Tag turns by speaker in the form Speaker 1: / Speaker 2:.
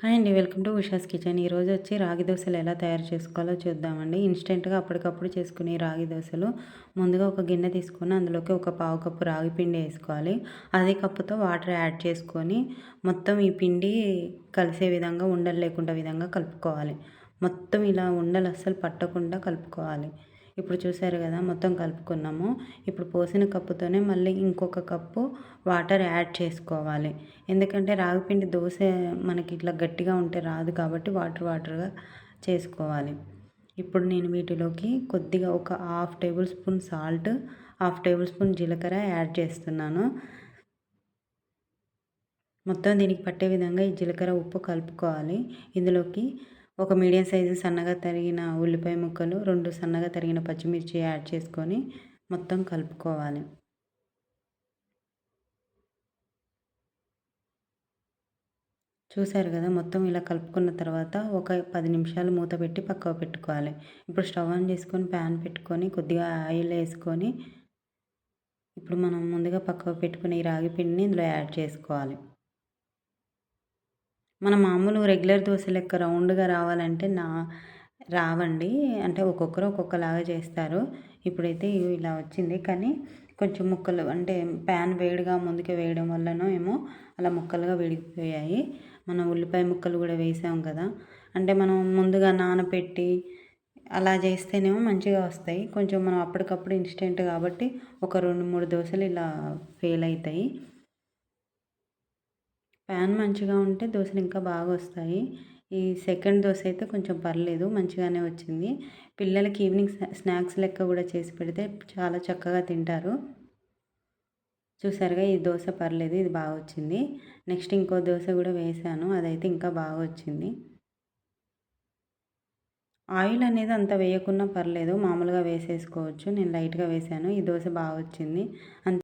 Speaker 1: Hi అండి welcome to Usha's kitchen. ఈరోజు వచ్చి రాగి దోశలు ఎలా తయారు చేసుకోవాలో చూద్దామండి. ఇన్స్టెంట్గా అప్పటికప్పుడు చేసుకునే రాగి దోశలు ముందుగా ఒక గిన్నె తీసుకొని అందులోకి ఒక పావు కప్పు రాగి పిండి వేసుకోవాలి. అదే కప్పుతో వాటర్ యాడ్ చేసుకొని మొత్తం ఈ పిండి కలిసే విధంగా ఉండలు లేకుండా విధంగా కలుపుకోవాలి. మొత్తం ఇలా ఉండలు అస్సలు పట్టకుండా కలుపుకోవాలి. ఇప్పుడు చూసారు కదా మొత్తం కలుపుకున్నాము. ఇప్పుడు పోసిన కప్పుతోనే మళ్ళీ ఇంకొక కప్పు వాటర్ యాడ్ చేసుకోవాలి. ఎందుకంటే రాగిపిండి దోశ మనకి ఇట్లా గట్టిగా ఉంటే రాదు కాబట్టి వాటర్ వాటర్గా చేసుకోవాలి. ఇప్పుడు నేను వీటిలోకి కొద్దిగా ఒక half table spoon salt half table spoon జీలకర్ర యాడ్ చేస్తున్నాను. మొత్తం దీనికి పట్టే విధంగా ఈ జీలకర్ర ఉప్పు కలుపుకోవాలి. ఇందులోకి ఒక మీడియం సైజు సన్నగా తరిగిన ఉల్లిపాయ ముక్కలు రెండు సన్నగా తరిగిన పచ్చిమిర్చి యాడ్ చేసుకొని మొత్తం కలుపుకోవాలి. చూసారు కదా మొత్తం ఇలా కలుపుకున్న తర్వాత ఒక పది నిమిషాలు మూత పెట్టి పక్కకు పెట్టుకోవాలి. ఇప్పుడు స్టవ్ ఆన్ చేసుకొని ప్యాన్ పెట్టుకొని కొద్దిగా ఆయిల్ వేసుకొని ఇప్పుడు మనం ముందుగా పక్కకు పెట్టుకుని ఈ రాగి పిండిని ఇందులో యాడ్ చేసుకోవాలి. మన మామూలు రెగ్యులర్ దోశ లెక్క రౌండ్గా రావాలంటే నా రావండి. అంటే ఒక్కొక్కరు ఒక్కొక్కలాగా చేస్తారు. ఇప్పుడైతే ఇలా వచ్చింది. కానీ కొంచెం ముక్కలు అంటే ప్యాన్ వేడిగా ముందుకు వేయడం వల్లనో ఏమో అలా ముక్కలుగా విడిగిపోయాయి. మనం ఉల్లిపాయ ముక్కలు కూడా వేసాం కదా. అంటే మనం ముందుగా నానబెట్టి అలా చేస్తేనేమో మంచిగా వస్తాయి. కొంచెం మనం అప్పటికప్పుడు ఇన్స్టెంట్ కాబట్టి ఒక రెండు మూడు దోశలు ఇలా ఫెయిల్ అవుతాయి. ప్యాన్ మంచిగా ఉంటే దోశలు ఇంకా బాగా వస్తాయి. ఈ సెకండ్ దోశ అయితే కొంచెం పర్లేదు మంచిగానే వచ్చింది. పిల్లలకి ఈవినింగ్ స్నాక్స్ లెక్క కూడా చేసి పెడితే చాలా చక్కగా తింటారు. చూసారుగా ఈ దోశ పర్లేదు ఇది బాగా వచ్చింది. నెక్స్ట్ ఇంకో దోశ కూడా వేసాను అదైతే ఇంకా బాగా వచ్చింది. ఆయిల్ అనేది అంత వేయకున్నా పర్లేదు మామూలుగా వేసేసుకోవచ్చు. నేను లైట్గా వేసాను ఈ దోశ బాగా వచ్చింది. అంత